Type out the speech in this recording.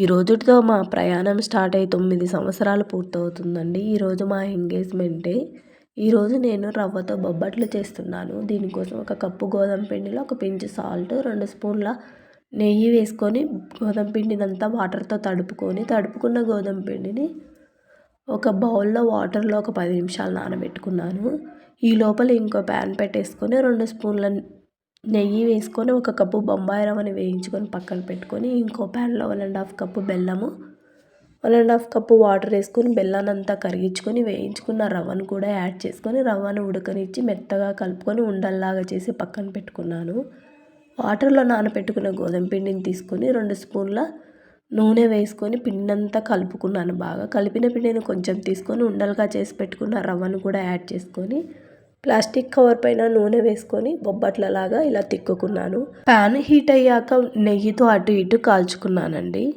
ఈ రోజుతో మా ప్రయాణం స్టార్ట్ అయ్యి తొమ్మిది సంవత్సరాలు పూర్తవుతుందండి. ఈరోజు మా ఎంగేజ్మెంటే ఈరోజు నేను రవ్వతో బొబ్బట్లు చేస్తున్నాను. దీనికోసం ఒక కప్పు గోధుమ పిండిలో ఒక పించు సాల్ట్ రెండు స్పూన్ల నెయ్యి వేసుకొని గోధుమ పిండినంతా వాటర్తో తడుపుకొని తడుపుకున్న గోధుమ పిండిని ఒక బౌల్లో వాటర్లో ఒక పది నిమిషాలు నానబెట్టుకున్నాను. ఈ లోపల ఇంకో ప్యాన్ పెట్టేసుకొని రెండు స్పూన్ల నెయ్యి వేసుకొని ఒక కప్పు బొంబాయి రవ్వని వేయించుకొని పక్కన పెట్టుకొని ఇంకో ప్యాన్లో వన్ అండ్ హాఫ్ కప్పు బెల్లము one and half cup water వేసుకొని బెల్లాన్ని అంతా కరిగించుకొని వేయించుకున్న రవ్వను కూడా యాడ్ చేసుకొని రవ్వను ఉడకనిచ్చి మెత్తగా కలుపుకొని ఉండల్లాగా చేసి పక్కన పెట్టుకున్నాను. వాటర్లో నానబెట్టుకున్న గోధుమ పిండిని తీసుకొని రెండు స్పూన్ల నూనె వేసుకొని పిండినంతా కలుపుకున్నాను బాగా. కలిపిన పిండిని కొంచెం తీసుకొని ఉండలుగా చేసి పెట్టుకున్న రవ్వను కూడా యాడ్ చేసుకొని ప్లాస్టిక్ కవర్ పైన నూనె వేసుకొని బొబ్బట్లలాగా ఇలా తిక్కుకున్నాను. ప్యాన్ హీట్ అయ్యాక నెయ్యితో అటు ఇటు కాల్చుకున్నానండి.